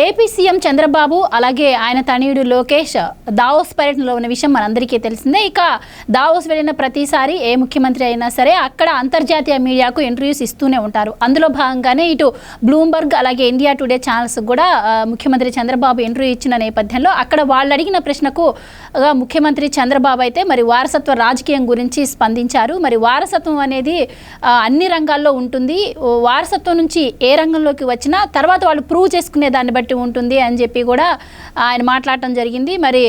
AP CM Chandrababu అలాగే ఆయన తనయుడు లోకేష్ దావోస్ పర్యటనలో ఉన్న విషయం మనందరికీ తెలిసిందే. ఇక దావోస్ వెళ్ళిన ప్రతిసారి ఏ ముఖ్యమంత్రి అయినా సరే అక్కడ అంతర్జాతీయ మీడియాకు ఇంటర్వ్యూస్ ఇస్తూనే ఉంటారు. అందులో భాగంగానే ఇటు బ్లూంబర్గ్ అలాగే ఇండియా టుడే ఛానల్స్ కూడా ముఖ్యమంత్రి చంద్రబాబు ఇంటర్వ్యూ ఇచ్చిన నేపథ్యంలో అక్కడ వాళ్ళు అడిగిన ప్రశ్నకు ముఖ్యమంత్రి చంద్రబాబు అయితే మరి వారసత్వ రాజకీయం గురించి స్పందించారు. మరి వారసత్వం అనేది అన్ని రంగాల్లో ఉంటుంది. వారసత్వం నుంచి ఏ రంగంలోకి వచ్చినా తర్వాత వాళ్ళు ప్రూవ్ చేసుకునే దాన్ని బట్టి ఉంటుంది అని చెప్పి కూడా ఆయన మాట్లాడటం జరిగింది. మరి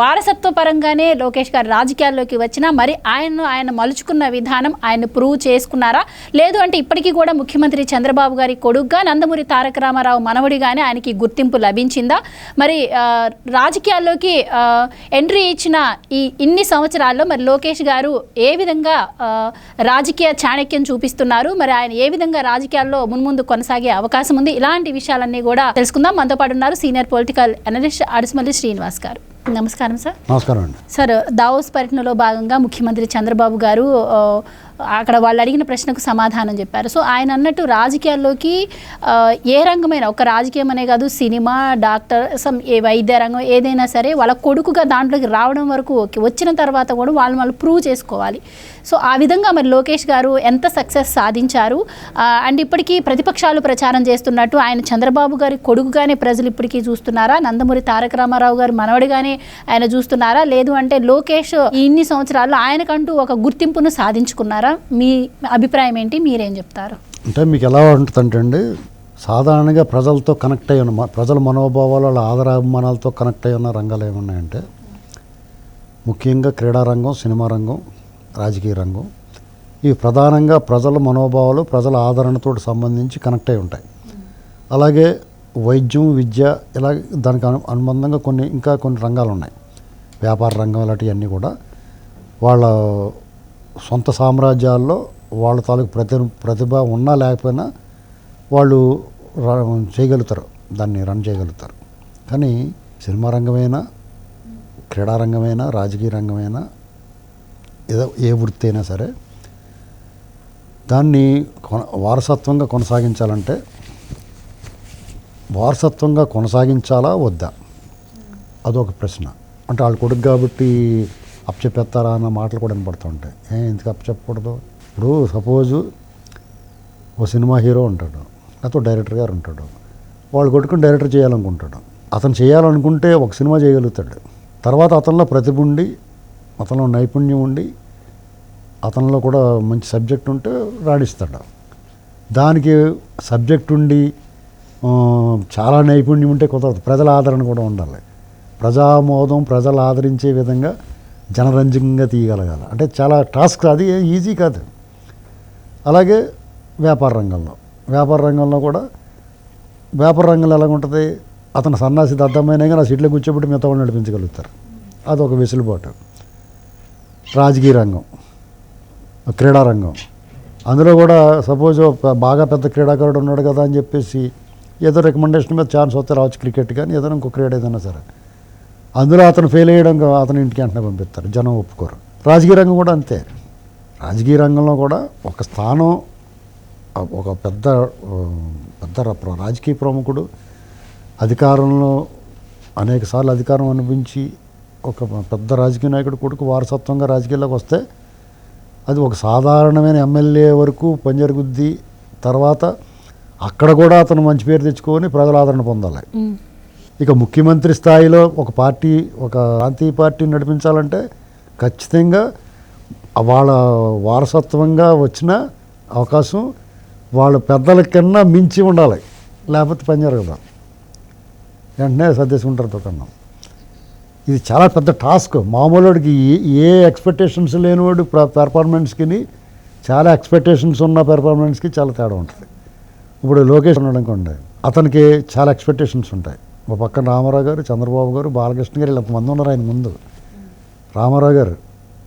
వారసత్వ పరంగానే లోకేష్ గారు రాజకీయాల్లోకి వచ్చినా మరి ఆయన్ను ఆయన మలుచుకున్న విధానం ఆయన ప్రూవ్ చేసుకున్నారా? లేదు అంటే ఇప్పటికీ కూడా ముఖ్యమంత్రి చంద్రబాబు గారి కొడుగ్గా నందమూరి తారక రామారావు మనవడిగానే ఆయనకి గుర్తింపు లభించిందా? మరి రాజకీయాల్లోకి ఎంట్రీ ఇచ్చిన ఈ ఇన్ని సంవత్సరాల్లో మరి లోకేష్ గారు ఏ విధంగా రాజకీయ చాణక్యం చూపిస్తున్నారు? మరి ఆయన ఏ విధంగా రాజకీయాల్లో మున్ముందు కొనసాగే అవకాశం ఉంది? ఇలాంటి విషయాలన్నీ కూడా తెలుసుకుందాం. మనతో పాటు ఉన్నారు senior political analyst Adisimalli Srinivas గారు. నమస్కారం సార్. నమస్కారం అండి. సార్ దావోస్ పర్యటనలో భాగంగా ముఖ్యమంత్రి చంద్రబాబు గారు అక్కడ వాళ్ళు అడిగిన ప్రశ్నకు సమాధానం చెప్పారు. సో ఆయన అన్నట్టు రాజకీయాల్లోకి ఏ రంగమైన ఒక రాజకీయం అనే కాదు సినిమా డాక్టర్ సమ్ ఏ వైద్య రంగం ఏదైనా సరే వాళ్ళ కొడుకుగా దాంట్లోకి రావడం వరకు ఓకే. వచ్చిన తర్వాత కూడా వాళ్ళు వాళ్ళు ప్రూవ్ చేసుకోవాలి. సో ఆ విధంగా మరి లోకేష్ గారు ఎంత సక్సెస్ సాధించారు? అండ్ ఇప్పటికీ ప్రతిపక్షాలు ప్రచారం చేస్తున్నట్టు ఆయన చంద్రబాబు గారి కొడుకుగానే ప్రజలు ఇప్పటికీ చూస్తున్నారా? నందమూరి తారక రామారావు గారు మనవడిగానే ఆయన చూస్తున్నారా? లేదు అంటే లోకేష్ ఇన్ని సంవత్సరాల్లో ఆయనకంటూ ఒక గుర్తింపును సాధించుకున్నారా? మీ అభిప్రాయం ఏంటి? మీరేం చెప్తారు? అంటే మీకు ఎలా ఉంటుందంటే సాధారణంగా ప్రజలతో కనెక్ట్ అయ్యి ఉన్న ప్రజల మనోభావాలు వాళ్ళ ఆదరాభిమానాలతో కనెక్ట్ అయ్యి ఉన్న రంగాలు ఏమున్నాయంటే ముఖ్యంగా క్రీడా రంగం సినిమా రంగం రాజకీయ రంగం ఇవి ప్రధానంగా ప్రజల మనోభావాలు ప్రజల ఆదరణతో సంబంధించి కనెక్ట్ అయి ఉంటాయి. అలాగే వైద్యం విద్య ఇలా దానికి అను అనుబంధంగా కొన్ని ఇంకా కొన్ని రంగాలు ఉన్నాయి. వ్యాపార రంగం ఇలాంటివన్నీ కూడా. వాళ్ళ సొంత సామ్రాజ్యాల్లో వాళ్ళ తాలూకు ప్రతి ప్రతిభ ఉన్నా లేకపోయినా వాళ్ళు ర- చేయగలుగుతారు. దాన్ని రన్ చేయగలుగుతారు. కానీ సినిమా రంగమైనా క్రీడా రంగమైనా రాజకీయ రంగమైనా ఏదో ఏ వృత్తి అయినా సరే దాన్ని కొన వారసత్వంగా కొనసాగించాలంటే వారసత్వంగా కొనసాగించాలా వద్దా? అదొక ప్రశ్న. అంటే వాళ్ళ కొడుకు కాబట్టి అప్పచెప్పేస్తారా అన్న మాటలు కూడా వినపడుతుంటాయి ఏ ఎందుకు అప్పచెప్పకూడదు? ఇప్పుడు సపోజు ఓ సినిమా హీరో ఉంటాడు లేకపోతే డైరెక్టర్ గారు ఉంటాడు. వాళ్ళు కొట్టుకుని డైరెక్టర్ చేయాలనుకుంటాడు. అతను చేయాలనుకుంటే ఒక సినిమా చేయగలుగుతాడు. తర్వాత అతనిలో ప్రతిభ ఉండి అతనిలో నైపుణ్యం ఉండి అతనిలో కూడా మంచి సబ్జెక్ట్ ఉంటే రాణిస్తాడు. దానికి సబ్జెక్ట్ ఉండి చాలా నైపుణ్యం ఉంటే కుదరదు. ప్రజల ఆదరణ కూడా ఉండాలి. ప్రజామోదం ప్రజలు ఆదరించే విధంగా జనరంజకంగా తీయగలగాలి. అంటే చాలా టాస్క్ అది ఈజీ కాదు. అలాగే వ్యాపార రంగంలో. వ్యాపార రంగంలో కూడా వ్యాపార రంగంలో ఎలా ఉంటుంది? అతను సన్నాసి దద్దమైన ఆ సీట్లో కూర్చోబెట్టి మిగతా వాళ్ళు నడిపించగలుగుతారు. అదొక వెసులుబాటు. రాజకీయ రంగం. క్రీడా రంగం. అందులో కూడా సపోజ్ బాగా పెద్ద క్రీడాకారుడు ఉన్నాడు కదా అని చెప్పేసి ఏదో రికమెండేషన్ మీద ఛాన్స్ వస్తే రావచ్చు క్రికెట్ కానీ ఏదైనా ఇంకో క్రీడ ఏదైనా సరే. అందులో అతను ఫెయిల్ అయ్యడం అతని ఇంటికి వెంటనే పంపిస్తారు జనం ఒప్పుకోరు. రాజకీయ రంగం కూడా అంతే. రాజకీయ రంగంలో కూడా ఒక స్థానం ఒక పెద్ద పెద్ద రాజకీయ ప్రముఖుడు అధికారంలో అనేక సార్లు అధికారం అనిపించి ఒక పెద్ద రాజకీయ నాయకుడు కొడుకు వారసత్వంగా రాజకీయాల్లోకి వస్తే అది ఒక సాధారణమైన ఎమ్మెల్యే వరకు పంజరుగుద్ది తర్వాత అక్కడ కూడా అతను మంచి పేరు తెచ్చుకొని ప్రజల ఆదరణ పొందాలి. ఇక ముఖ్యమంత్రి స్థాయిలో ఒక పార్టీ ఒక ప్రాంతీయ పార్టీ నడిపించాలంటే ఖచ్చితంగా వాళ్ళ వారసత్వంగా వచ్చిన అవకాశం వాళ్ళ పెద్దల కన్నా మించి ఉండాలి. లేకపోతే పని జరగదు వెంటనే సర్దేసుకుంటారు కన్నా ఇది చాలా పెద్ద టాస్క్. మామూలుడికి ఏ- ఏ ఎక్స్పెక్టేషన్స్ లేనివాడు పెర్ఫార్మెన్స్కి చాలా ఎక్స్పెక్టేషన్స్ ఉన్న పెర్ఫార్మెన్స్కి చాలా తేడా ఉంటుంది. ఇప్పుడు లోకేష్ ఉన్నాడు అనుకోండి అతనికి చాలా ఎక్స్పెక్టేషన్స్ ఉంటాయి. ఒక పక్కన రామారావు గారు చంద్రబాబు గారు బాలకృష్ణ గారు ఇలా మంది ఉన్నారు ఆయన ముందు. రామారావు గారు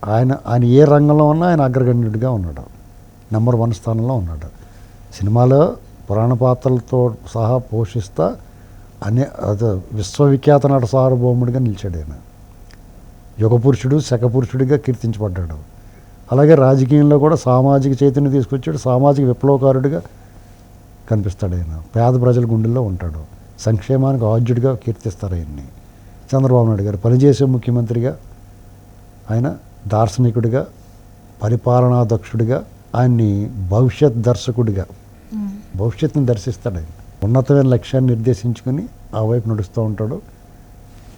ఆయన ఆయన ఏ రంగంలో ఉన్నా ఆయన అగ్రగణ్యుడిగా ఉన్నాడు. నెంబర్ వన్ స్థానంలో ఉన్నాడు. సినిమాలో పురాణ పాత్రలతో సహా పోషిస్తా అనే అదే విశ్వవిఖ్యాత నట సార్వభౌముడిగా నిలిచాడు ఆయన. యుగపురుషుడు శకపురుషుడిగా కీర్తించబడ్డాడు. అలాగే రాజకీయంలో కూడా సామాజిక చైతన్యం తీసుకొచ్చాడు. సామాజిక విప్లవకారుడిగా కనిపిస్తాడు ఆయన. పేద ప్రజల గుండెల్లో ఉంటాడు. సంక్షేమానికి ఆద్యుడిగా కీర్తిస్తారు ఆయన్ని. చంద్రబాబు నాయుడు గారు పనిచేసే ముఖ్యమంత్రిగా ఆయన దార్శనికుడిగా పరిపాలనా దక్షుడిగా ఆయన్ని భవిష్యత్ దర్శకుడిగా భవిష్యత్తుని దర్శిస్తాడు ఆయన. ఉన్నతమైన లక్ష్యాన్ని నిర్దేశించుకుని ఆ వైపు నడుస్తూ ఉంటాడు.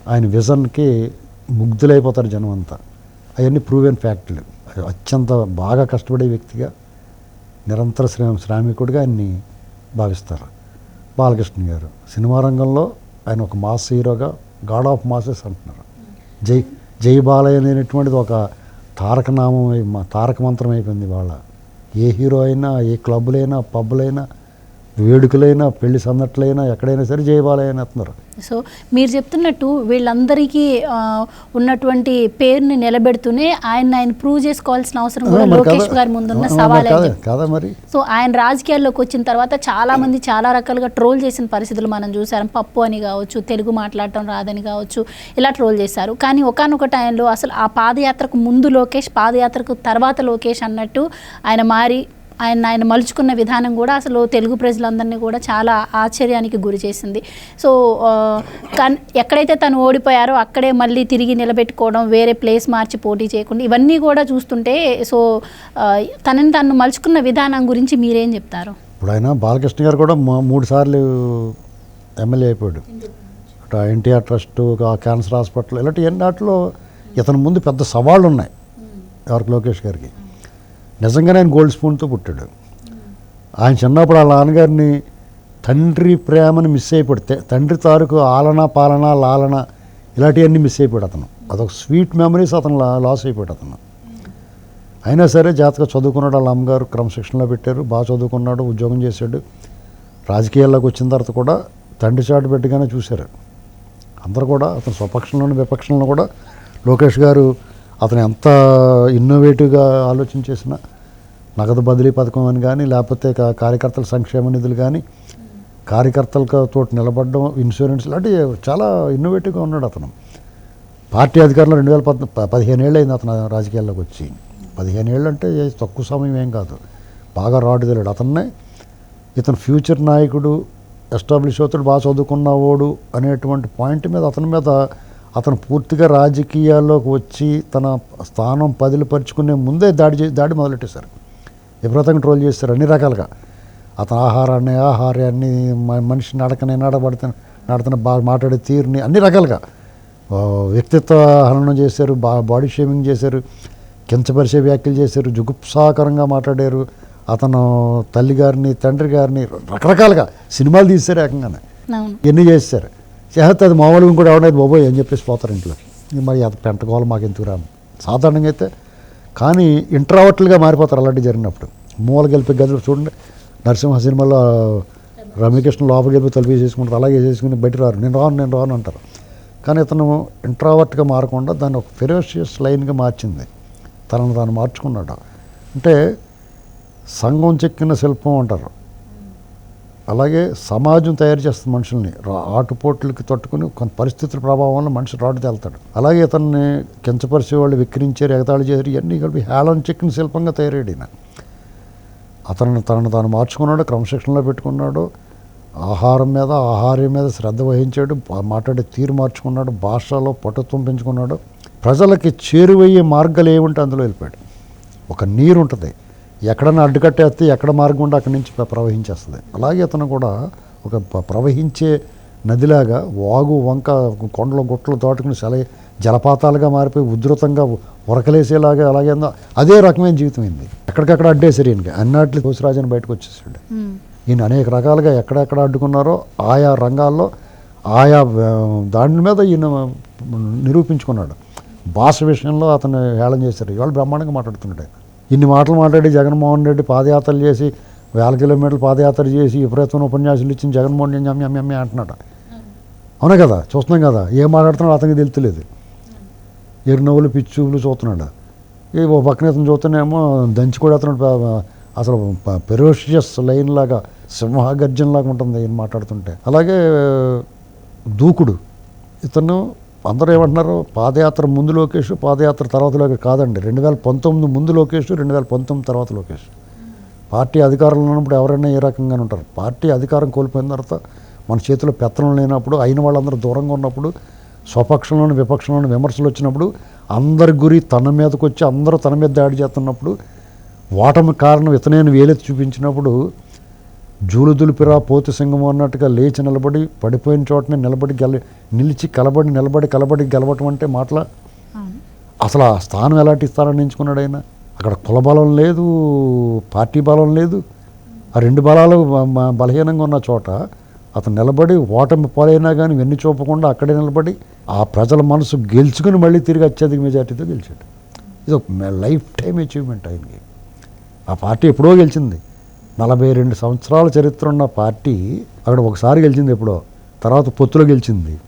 ఆయన విజన్కి ముగ్ధులైపోతారు జనం అంతా అవన్నీ ప్రూవెన్ ఫ్యాక్టులు. అత్యంత బాగా కష్టపడే వ్యక్తిగా నిరంతర శ్రమ శ్రామికుడిగా ఆయన్ని భావిస్తారు. బాలకృష్ణ గారు. సినిమా రంగంలో ఆయన ఒక మాస్ హీరోగా గాడ్ ఆఫ్ మాసెస్ అంటున్నారు. జై జై బాలయ్య అనేటువంటిది ఒక తారక నామం అయి- తారక మంత్రం అయిపోయింది వాళ్ళ ఏ హీరో అయినా ఏ క్లబ్బులైనా పబ్బులైనా వేడుకలైనా పెళ్ళి సందట్లైనా ఎక్కడైనా సరే జై బాలయ్య అని అంటున్నారు. సో మీరు చెప్తున్నట్టు వీళ్ళందరికీ ఉన్నటువంటి పేరుని నిలబెడుతూనే ఆయన ఆయన ప్రూవ్ చేసుకోవాల్సిన అవసరం కూడా లోకేష్? గారి ముందున్న సవాల్. కాదా మరి సో ఆయన రాజకీయాల్లోకి వచ్చిన తర్వాత చాలా మంది చాలా రకాలుగా ట్రోల్ చేసిన పరిస్థితులు మనం చూసాం పప్పు అని కావచ్చు తెలుగు మాట్లాడటం రాదని కావచ్చు ఇలా ట్రోల్ చేశారు కానీ ఒకనొక టైంలో అసలు ఆ పాదయాత్రకు ముందు లోకేష్ పాదయాత్రకు తర్వాత లోకేష్ అన్నట్టు ఆయన మారి ఆయన ఆయన మలుచుకున్న విధానం కూడా అసలు తెలుగు ప్రజలందరినీ కూడా చాలా ఆశ్చర్యానికి గురి చేసింది. సో ఆ, కన్ ఎక్కడైతే తను ఓడిపోయారో అక్కడే మళ్ళీ తిరిగి నిలబెట్టుకోవడం వేరే ప్లేస్ మార్చి పోటీ చేయకుండా ఇవన్నీ కూడా చూస్తుంటే సో తనని తను మలుచుకున్న విధానం గురించి మీరేం చెప్తారు? ఇప్పుడు ఆయన బాలకృష్ణ గారు కూడా మూడు సార్లు ఎమ్మెల్యే అయిపోయాడు. అటు ఎన్టీఆర్ ట్రస్ట్ క్యాన్సర్ హాస్పిటల్ ఇలాంటి ఎన్నాటిలో ఇతని ముందు పెద్ద సవాళ్ళు ఉన్నాయి. ఎవరికి లోకేష్ గారికి. నిజంగానే ఆయన గోల్డ్ స్పూన్తో పుట్టాడు. ఆయన చిన్నప్పుడు వాళ్ళ నాన్నగారిని తండ్రి ప్రేమను మిస్ అయిపడితే తండ్రి తారుకు ఆలన పాలన లాలన ఇలాంటివన్నీ మిస్ అయిపోయాడు అతను. అదొక స్వీట్ మెమరీస్ అతను లాస్ అయిపోయాడు అతను. అయినా సరే జాతక చదువుకున్నాడు వాళ్ళ అమ్మగారు క్రమశిక్షణలో పెట్టారు బాగా చదువుకున్నాడు ఉద్యోగం చేశాడు. రాజకీయాల్లోకి వచ్చిన తర్వాత కూడా తండ్రి చాటు పెట్టగానే చూశారు. అందరు కూడా అతను స్వపక్షంలోని విపక్షంలో కూడా లోకేష్ గారు అతను ఎంత ఇన్నోవేటివ్గా ఆలోచన చేసిన నగదు బదిలీ పథకం అని కానీ లేకపోతే కార్యకర్తల సంక్షేమ నిధులు కానీ కార్యకర్తలతో తోటి నిలబడడం ఇన్సూరెన్స్ లాంటివి చాలా ఇన్నోవేటివ్గా ఉన్నాడు అతను. పార్టీ అధికారంలో రెండు వేల పద్ పదిహేను ఏళ్ళు అయింది అతను రాజకీయాల్లోకి వచ్చి. పదిహేను ఏళ్ళు అంటే తక్కువ సమయం ఏం కాదు. బాగా రాడు తెలియడు. అతన్నే ఇతను ఫ్యూచర్ నాయకుడు ఎస్టాబ్లిష్ అవుతాడు బాగా చదువుకున్నవాడు అనేటువంటి పాయింట్ మీద అతని మీద అతను పూర్తిగా రాజకీయాల్లోకి వచ్చి తన స్థానం పదిలిపరుచుకునే ముందే దాడి చే దాడి మొదలెట్టేశారు. విపరీతంగా ట్రోల్ చేస్తారు అన్ని రకాలుగా. అతని ఆహారాన్ని ఆహార్యాన్ని మ- మనిషి నడకని నడబడుతున్న నడుతున్న బాగా మాట్లాడే తీరుని అన్ని రకాలుగా. వ్యక్తిత్వ హననం చేశారు బా బాడీ షేమింగ్ చేశారు కించపరిచే వ్యాఖ్యలు చేశారు జుగుప్సాకరంగా మాట్లాడారు. అతను తల్లి గారిని తండ్రి గారిని రకరకాలుగా సినిమాలు తీశారు ఏకంగానే. ఎన్ని చేశారు? చేస్తే అది మామూలుగా కూడా ఎవడైతే బాబోయ్ అని చెప్పేసి పోతారు ఇంట్లో. ఇది మరి అది పెంటకోవాలి మాకు ఎందుకు రాను సాధారణంగా అయితే కానీ ఇంట్రావర్ట్లుగా మారిపోతారు అలాంటివి జరిగినప్పుడు. మూల వెళ్ళిపోయి గదిలో చూడండి నరసింహ సినిమాలో రమ్యకృష్ణ లోపల గెలిపి తలుపు చేసుకుంటారు అలాగే వేసేసుకుని బయట రారు. నేను రాను నేను రాను అంటారు. కానీ ఇతను ఇంట్రావర్ట్గా మారకుండా దాన్ని ఒక ఫెరోషియస్ లైన్గా మార్చింది. తనను తాను మార్చుకున్నాడు. అంటే సంఘం చెక్కిన శిల్పం అంటారు. అలాగే సమాజం తయారు చేస్తుంది మనుషుల్ని రా- ఆటుపోట్లకి తట్టుకుని కొంత పరిస్థితుల ప్రభావం వల్ల మనిషి రాటు తేలుతాడు. అలాగే ఇతన్ని కించపరిచే వాళ్ళు విక్రించారు ఎగతాళి చేశారు ఇవన్నీ కలిపి హేళన చెక్కిన శిల్పంగా తయారయ్యాడు ఈయన. అతను తనను తాను మార్చుకున్నాడు క్రమశిక్షణలో పెట్టుకున్నాడు ఆహారం మీద ఆహార్యం మీద శ్రద్ధ వహించాడు మాట్లాడే తీరు మార్చుకున్నాడు భాషలో పటుత్వం పెంచుకున్నాడు ప్రజలకి చేరువయ్యే మార్గాలు ఏముంటే అందులో వెళ్ళిపోయాడు. ఒక నీరు ఉంటుంది ఎక్కడన్నా అడ్డుకట్టేస్తే ఎక్కడ మార్గం ఉంటే అక్కడి నుంచి ప్ర- ప్రవహించేస్తుంది. అలాగే అతను కూడా ఒక ప్రవహించే నదిలాగా వాగు వంక కొండలు గుట్టలు దాటుకుని సెల జలపాతాలుగా మారిపోయి ఉధృతంగా ఉరకలేసేలాగా అలాగే అదే రకమైన జీవితం అయింది ఎక్కడికక్కడ అడ్డేసారు ఈయనకి. అన్నాట్లు కోసిరాజని బయటకు వచ్చేసాడు. ఈయన అనేక రకాలుగా ఎక్కడెక్కడ అడ్డుకున్నారో ఆయా రంగాల్లో ఆయా దాని మీద ఈయన నిరూపించుకున్నాడు. భాష విషయంలో అతను హేళన చేశారు. ఇవాళ బ్రహ్మాండంగా మాట్లాడుతున్నాడు ఆయన. ఇన్ని మాటలు మాట్లాడి జగన్మోహన్ రెడ్డి పాదయాత్రలు చేసి వేల కిలోమీటర్లు పాదయాత్ర చేసి విపరీతమైన ఉపన్యాసాలు ఇచ్చిన జగన్మోహన్ రెడ్డి ఎమ్మె ఎమ్మె అంటున్నాడు? అవునా కదా? చూస్తున్నాం కదా. ఏం మాట్లాడుతున్నాడో అతనికి తెలుతులేదు ఎరునవ్వులు పిచ్చులు చూస్తున్నాడు? ఈ ఓ పక్కన ఇతను చూస్తేనేమో దంచి కూడా అతను అసలు పెరోషియస్ లైన్ లాగా సింహగర్జనలాగా ఉంటుంది ఈయన మాట్లాడుతుంటే. అలాగే దూకుడు. ఇతను అందరూ ఏమంటున్నారు? పాదయాత్ర ముందు లోకేష్ పాదయాత్ర తర్వాత లోకేష్ కాదండి. రెండు వేల పంతొమ్మిది ముందు లోకేష్ రెండు వేల పంతొమ్మిది తర్వాత లోకేష్. పార్టీ అధికారంలో ఉన్నప్పుడు ఎవరైనా ఏ రకంగా ఉంటారు. పార్టీ అధికారం కోల్పోయిన తర్వాత మన చేతిలో పెత్తనం లేనప్పుడు అయిన వాళ్ళందరూ దూరంగా ఉన్నప్పుడు స్వపక్షంలోని విపక్షంలోని విమర్శలు వచ్చినప్పుడు అందరి గురి తన మీదకి వచ్చి అందరూ తన మీద దాడి చేస్తున్నప్పుడు ఓటమి కారణం ఇతనేని వేలెత్తి చూపించినప్పుడు జూలు దులిపిరా పోతు సింగం అన్నట్టుగా లేచి నిలబడి పడిపోయిన చోటనే నిలబడి గెల నిలిచి కలబడి నిలబడి కలబడి గెలవటం అంటే మాటల? అసలు ఆ స్థానం ఎలాంటి స్థానాన్ని ఎంచుకున్నాడు ఆయన? అక్కడ కుల బలం లేదు పార్టీ బలం లేదు. ఆ రెండు బలాలు బలహీనంగా ఉన్న చోట అతను నిలబడి ఓటమి పాలైనా కానీ వెన్ను చూపకుండా అక్కడే నిలబడి ఆ ప్రజల మనసు గెలుచుకుని మళ్ళీ తిరిగి అత్యధిక మెజార్టీతో గెలిచాడు. ఇది ఒక లైఫ్ టైం అచీవ్మెంట్ ఆయనకి. ఆ పార్టీ ఎప్పుడో గెలిచింది. నలభై రెండు సంవత్సరాల చరిత్ర ఉన్న పార్టీ అక్కడ ఒకసారి గెలిచింది ఎప్పుడో తర్వాత పొత్తులో గెలిచింది.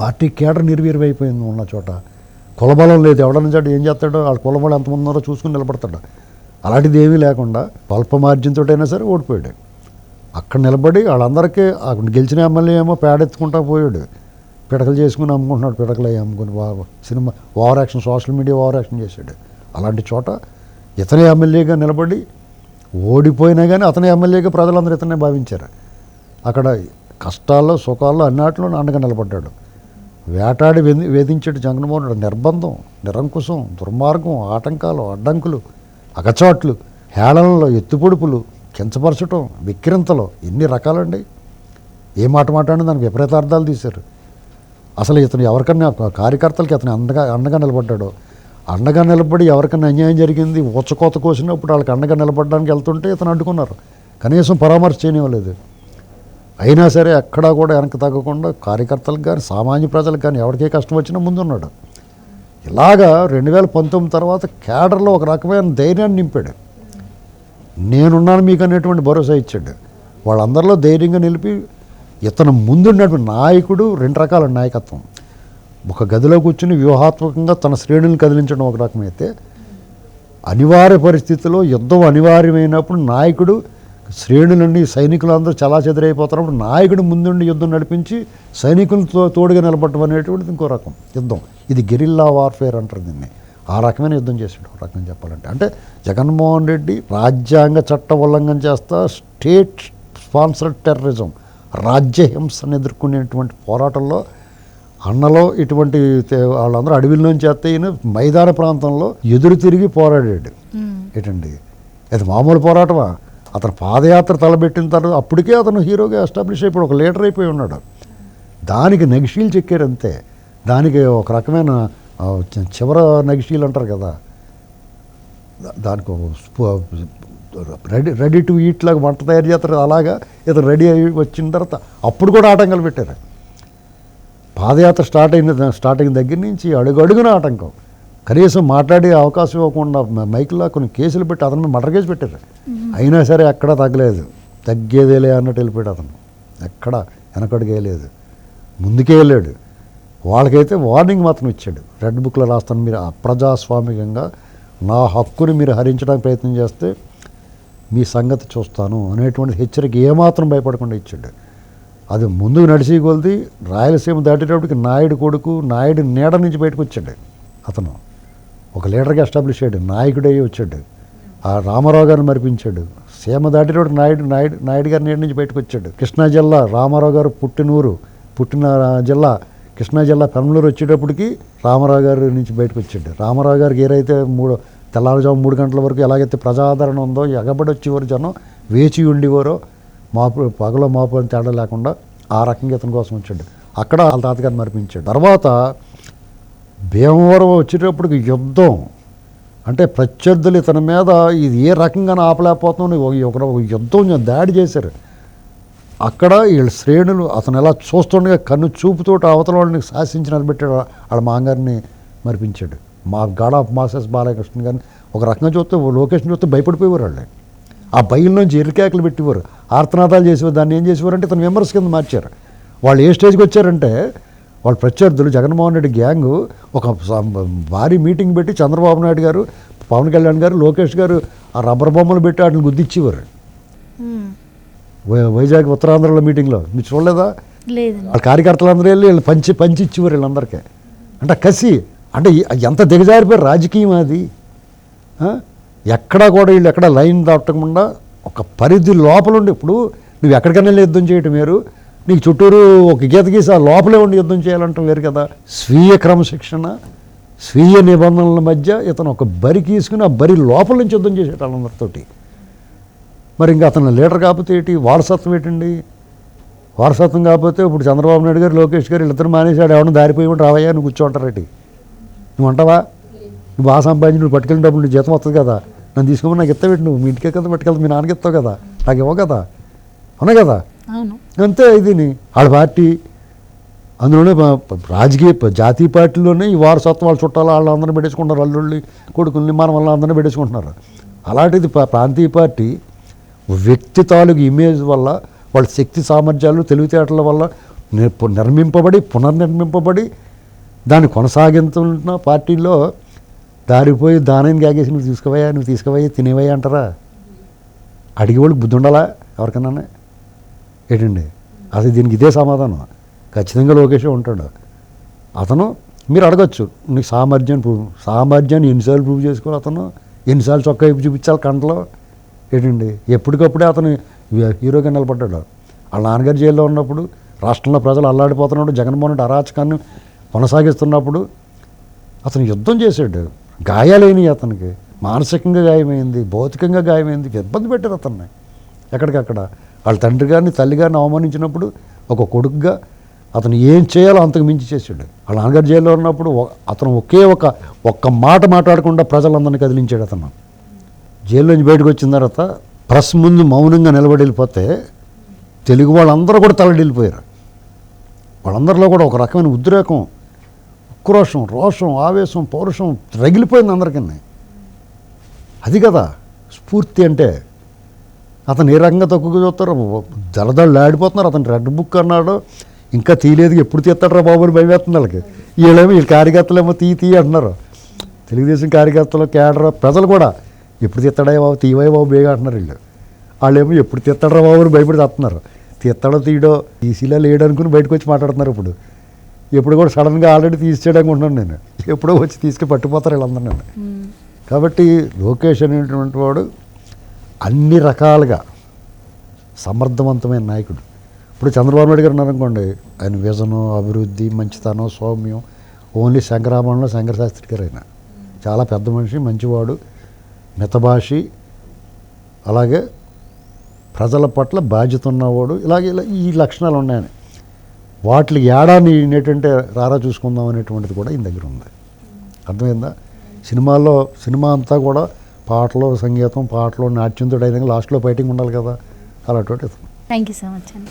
పార్టీ కేడర్ నిర్వీర్యమైపోయింది ఉన్న చోట. కులబలం లేదు. ఎవడన్నా చాటు ఏం చేస్తాడో వాళ్ళ కులబలం ఎంతమంది ఉన్నారో చూసుకుని నిలబడతాడు. అలాంటిది ఏమీ లేకుండా అల్ప మార్జిన్తో అయినా సరే ఓడిపోయాడు. అక్కడ నిలబడి వాళ్ళందరికీ అక్కడ గెలిచిన ఎమ్మెల్యే ఏమో పేడెత్తుకుంటా పోయాడు. పిడకలు చేసుకుని అమ్ముకుంటున్నాడు పిడకలు అవి అమ్ముకుని బాగా cinema over action social media over action చేశాడు. అలాంటి చోట ఇతనే ఎమ్మెల్యేగా నిలబడి ఓడిపోయినా కానీ అతనే ఎమ్మెల్యేగా ప్రజలందరూ ఇతనే భావించారు. అక్కడ కష్టాల్లో సుఖాల్లో అన్నిటిలో అండగా నిలబడ్డాడు. వేటాడి వేధి వేధించాడు జగన్మోహన్ రెడ్డి నిర్బంధం నిరంకుశం దుర్మార్గం ఆటంకాలు అడ్డంకులు అగచాట్లు హేళనలు ఎత్తుపొడుపులు కించపరచటం విక్రింతలు ఎన్ని రకాలండి? ఏ మాట మాట్లాడినా దానికి విపరీతార్థాలు తీశారు. అసలు ఇతను ఎవరికన్నా కార్యకర్తలకి అతను అండగా అండగా నిలబడ్డాడో అండగా నిలబడి ఎవరికైనా అన్యాయం జరిగింది ఊచకోత కోసినప్పుడు వాళ్ళకి అండగా నిలబడడానికి వెళ్తుంటే ఇతను అడ్డుకున్నారు కనీసం పరామర్శ చేయనివ్వలేదు. అయినా సరే ఎక్కడా కూడా వెనక్కి తగ్గకుండా కార్యకర్తలకు కానీ సామాన్య ప్రజలకు కానీ ఎవరికే కష్టం వచ్చినా ముందున్నాడు. ఇలాగా రెండు వేల పంతొమ్మిది తర్వాత కేడర్లో ఒక రకమైన ధైర్యాన్ని నింపాడు. నేనున్నాను మీకు అనేటువంటి భరోసా ఇచ్చాడు. వాళ్ళందరిలో ధైర్యంగా నిలిపి ఇతను ముందున్నటువంటి నాయకుడు రెండు రకాల నాయకత్వం. ఒక గదిలో కూర్చుని వ్యూహాత్మకంగా తన శ్రేణులను కదిలించడం ఒక రకమైతే అనివార్య పరిస్థితిలో యుద్ధం అనివార్యమైనప్పుడు నాయకుడు శ్రేణులన్నీ సైనికులందరూ చాలా చెదిరైపోతున్నప్పుడు నాయకుడు ముందుండి యుద్ధం నడిపించి సైనికులతో తోడుగా నిలబడటం అనేటువంటిది ఇంకో రకం యుద్ధం. ఇది గెరిల్లా వార్ఫేర్ అంటారు దీన్ని. ఆ రకమైన యుద్ధం చేసాడు ఒక రకం చెప్పాలంటే అంటే జగన్మోహన్ రెడ్డి రాజ్యాంగ చట్ట ఉల్లంఘన చేస్తా స్టేట్ స్పాన్సర్డ్ టెర్రరిజం రాజ్యహింసను ఎదుర్కొనేటువంటి పోరాటంలో అన్నలో ఇటువంటి వాళ్ళందరూ అడవిలోంచి చేస్తే ఈయన మైదాన ప్రాంతంలో ఎదురు తిరిగి పోరాడాడు. ఏంటండి? అది మామూలు పోరాటమా? అతను పాదయాత్ర తలబెట్టిన తర్వాత అప్పటికే అతను హీరోగా ఎస్టాబ్లిష్ అయిపోయి ఒక లీడర్ అయిపోయి ఉన్నాడు. దానికి నగిషీలు చెక్కారు అంతే. దానికి ఒక రకమైన చివర నగిషీలు అంటారు కదా. దానికి రెడీ రెడీ టు ఈట్ లాగా వంట తయారు చేస్తారు. అలాగా ఇతను రెడీ అయ్యి వచ్చిన తర్వాత అప్పుడు కూడా ఆటంకాలు పెట్టారు. పాదయాత్ర స్టార్ట్ అయిన స్టార్ట్ అయిన దగ్గర నుంచి అడుగు అడుగున ఆటంకం. కనీసం మాట్లాడే అవకాశం ఇవ్వకుండా మైకుల్లో కొన్ని కేసులు పెట్టి అతని మర్డర్ కేసు పెట్టారు. అయినా సరే ఎక్కడా తగ్గలేదు. తగ్గేదేలే అన్నట్టు వెళ్ళిపోయాడు అతను. ఎక్కడ వెనకడుగు వేయలేదు ముందుకే వెళ్ళాడు. వాళ్ళకైతే వార్నింగ్ మాత్రం ఇచ్చాడు. రెడ్ బుక్లో రాస్తాను మీరు అప్రజాస్వామికంగా నా హక్కుని మీరు హరించడానికి ప్రయత్నం చేస్తే మీ సంగతి చూస్తాను అనేటువంటి హెచ్చరిక ఏమాత్రం భయపడకుండా ఇచ్చాడు. అది ముందుకు నడిచి కొలిది రాయలసీమ దాటేటప్పటికి నాయుడు కొడుకు నాయుడు నీడ నుంచి బయటకు వచ్చాడు. అతను ఒక లీడర్గా ఎస్టాబ్లిష్ అయ్యాడు నాయకుడయ్యి వచ్చాడు. ఆ రామారావు గారిని మరిపించాడు. సీమ దాటేటప్పుడు నాయుడు నాయుడు నాయుడు గారి నీడ నుంచి బయటకు వచ్చాడు. కృష్ణా జిల్లా రామారావు గారు పుట్టినూరు పుట్టిన జిల్లా కృష్ణా జిల్లా పెనమలూరు వచ్చేటప్పటికి రామారావు గారి నుంచి బయటకు వచ్చాడు. రామారావు గారికి ఏదైతే మూడు తెల్లారుజాము మూడు గంటల వరకు ఎలాగైతే ప్రజాదరణ ఉందో ఎగబడి వచ్చేవారు జనం వేచి ఉండేవారో మాపు పగలో మాపు అని తేడా లేకుండా ఆ రకంగా ఇతని కోసం వచ్చాడు. అక్కడ వాళ్ళ తాతగారిని మరిపించాడు. తర్వాత భీమవరం వచ్చేటప్పటికి యుద్ధం. అంటే ప్రత్యర్థులు ఇతని మీద ఇది ఏ రకంగా ఆపలేకపోతున్నాం ఒక ఒక యుద్ధం దాడి చేశారు. అక్కడ వీళ్ళ శ్రేణులు అతను ఎలా చూస్తుండగా కన్ను చూపుతో అవతల వాళ్ళని శాసించి నిలబెట్టాడు వాళ్ళ మాంగారిని మరిపించాడు. మా గాడ్ ఆఫ్ మాసెస్ బాలకృష్ణ గారిని ఒక రకంగా చూస్తే ఓ లొకేషన్ చూస్తే భయపడిపోయేవారు వాళ్ళు. ఆ నుంచి ఎరికేకలు పెట్టేవారు. ఆర్తనాదాలు చేసేవారు. దాన్ని ఏం చేసేవారు అంటే ఇతను విమర్శ కింద మార్చారు. వాళ్ళు ఏ స్టేజ్కి వచ్చారంటే వాళ్ళ ప్రత్యర్థులు జగన్మోహన్ రెడ్డి గ్యాంగ్ ఒక భారీ మీటింగ్ పెట్టి చంద్రబాబు నాయుడు గారు పవన్ కళ్యాణ్ గారు లోకేష్ గారు ఆ రబ్బర్ బొమ్మలు పెట్టి వాటిని గుద్దిచ్చేవారు. వై- వైజాగ్ ఉత్తరాంధ్రలో మీటింగ్లో మీరు చూడలేదా? వాళ్ళ కార్యకర్తలందరూ వెళ్ళి వీళ్ళు పంచి పంచి ఇచ్చేవారు వీళ్ళందరికీ. అంటే కసి అంటే ఎంత దిగజారిపోయారు రాజకీయం అది? ఎక్కడా కూడా వీళ్ళు ఎక్కడ లైన్ దాటకుండా ఒక పరిధి లోపల ఉండి ఇప్పుడు నువ్వు ఎక్కడికైనా యుద్ధం చేయటం వేరు. నీకు చుట్టూరు ఒక గీత గీసి ఆ లోపలే ఉండి యుద్ధం చేయాలంటే వేరు కదా. స్వీయ క్రమశిక్షణ స్వీయ నిబంధనల మధ్య ఇతను ఒక బరి గీసుకుని ఆ బరి లోపల నుంచి యుద్ధం చేసేట వాళ్ళందరితోటి. మరి ఇంకా అతను లీడర్ కాకపోతే ఏంటి? వారసత్వం ఏంటండి? వారసత్వం కాకపోతే ఇప్పుడు చంద్రబాబు నాయుడు గారు లోకేష్ గారు వీళ్ళిద్దరు మానేశాడు. ఎవరిని దారిపోయి ఉంటే రావయ్యా నువ్వు కూర్చోంటారేటి? నువ్వు అంటావా? నువ్వు బాగా సంపాదించి నువ్వు పట్టుకెళ్ళిన డబ్బులు నీ జీతం వస్తుంది కదా. నన్ను తీసుకోమని నాకు ఎత్తవేటి నువ్వు మీ ఇంటికే కదా పట్టుకెళ్తా మీ నాన్నకి ఎత్తావు కదా నాకు ఇవ్వవు కదా అవునా కదా? అంతే ఇది వాళ్ళ పార్టీ. అందులోనే రాజకీయ జాతీయ పార్టీలోనే ఈ వారసత్వం వాళ్ళ చుట్టాలు వాళ్ళందరినీ పెట్టేసుకుంటారు అల్లుళ్ళి కొడుకుల్ని మన వల్ల అందరినీ పెట్టేసుకుంటున్నారు. అలాంటిది ప్రాంతీయ పార్టీ వ్యక్తి తాలూకు ఇమేజ్ వల్ల వాళ్ళ శక్తి సామర్థ్యాలు తెలివితేటల వల్ల నిర్- నిర్మింపబడి పునర్నిర్మింపబడి దాన్ని కొనసాగించున్న పార్టీలో దారిపోయి దానిని కాగేసి నువ్వు తీసుకుపోయా నువ్వు తీసుకుపోయా తినేవయ్యా అంటారా? అడిగే వాళ్ళకి బుద్ధి ఉండాలా ఎవరికన్నా? ఏంటండి? అసలు దీనికి ఇదే సమాధానం. ఖచ్చితంగా లోకేషే ఉంటాడు. అతను మీరు అడగచ్చు. నీకు సామర్థ్యాన్ని ప్రూవ్ సామర్థ్యాన్ని ఎన్నిసార్లు ప్రూవ్ చేసుకోవాలి అతను? ఎన్నిసార్లు చొక్కా వైపు చూపించాలి కంటలో? ఏంటండి? ఎప్పటికప్పుడే అతను హీరోగా నిలబడ్డాడు. వాళ్ళ నాన్నగారు జైల్లో ఉన్నప్పుడు రాష్ట్రంలో ప్రజలు అల్లాడిపోతున్నప్పుడు జగన్మోహన్ రెడ్డి అరాచకాన్ని కొనసాగిస్తున్నప్పుడు అతను యుద్ధం చేశాడు. గాయాలైనవి అతనికి. మానసికంగా గాయమైంది భౌతికంగా గాయమైంది ఇబ్బంది పెట్టారు అతన్ని. ఎక్కడికక్కడ. వాళ్ళ తండ్రి గారిని తల్లి గారిని అవమానించినప్పుడు ఒక కొడుకుగా అతను ఏం చేయాలో అంతకు మించి చేశాడు. వాళ్ళ నాన్నగారు జైల్లో ఉన్నప్పుడు అతను ఒకే ఒక ఒక్క మాట మాట్లాడకుండా ప్రజలందరినీ కదిలించాడు అతను. జైల్లో నుంచి బయటకు వచ్చిన తర్వాత ప్రెస్ ముందు మౌనంగా నిలబడి వెళ్ళిపోతే తెలుగు వాళ్ళందరూ కూడా తలడిల్లిపోయారు. వాళ్ళందరిలో కూడా ఒక రకమైన ఉద్రేకం ఆక్రోషం రోషం ఆవేశం పౌరుషం రగిలిపోయింది అందరికీ. అది కదా స్ఫూర్తి అంటే. అతను ఏ రకంగా తక్కువ చూస్తారు దళదళ్ళు ఆడిపోతున్నారు. అతను రెడ్ బుక్ అన్నాడు. ఇంకా తీయలేదు ఎప్పుడు తీస్తాడరా బాబు అని భయం వేస్తుంది వాళ్ళకి. వీళ్ళేమో వీళ్ళ కార్యకర్తలేమో తీ తీ అంటున్నారు. తెలుగుదేశం కార్యకర్తలు కేడర్ ప్రజలు కూడా ఎప్పుడు తీస్తాడా బాబు తీవే బాబు బేగా అంటున్నారు వీళ్ళు. వాళ్ళేమో ఎప్పుడు తీస్తాడరా బాబు అని భయపడి చేస్తున్నారు తీస్తాడో తీయడో ఈసీలో లేడు అనుకుని బయటకు వచ్చి మాట్లాడుతున్నారు ఇప్పుడు. ఎప్పుడు కూడా సడన్గా ఆల్రెడీ తీసేయడం అనుకుంటున్నాను నేను. ఎప్పుడో వచ్చి తీసుకుని పట్టిపోతారు వీళ్ళందరూ నేను కాబట్టి లోకేష్ అనేటువంటి వాడు అన్ని రకాలుగా సమర్థవంతమైన నాయకుడు. ఇప్పుడు చంద్రబాబు నాయుడు గారు ఉన్నారనుకోండి ఆయన విజను అభివృద్ధి మంచితనం సౌమ్యం ఓన్లీ శంకరాభరణలో శంకరశాస్త్రి గారు ఆయన. చాలా పెద్ద మనిషి మంచివాడు మితభాషి అలాగే ప్రజల పట్ల బాధ్యత ఉన్నవాడు. ఇలాగే ఇలా ఈ లక్షణాలు ఉన్నాయని. వాటికి ఏడాది ఏంటంటే రారా చూసుకుందాం అనేటువంటిది కూడా ఈయన దగ్గర ఉంది. అర్థమైందా? సినిమాల్లో సినిమా అంతా కూడా పాటలు సంగీతం పాటలు నాట్యంతో అయినా లాస్ట్లో బయటకు ఉండాలి కదా. అలాంటి థ్యాంక్ యూ సో మచ్ అండి.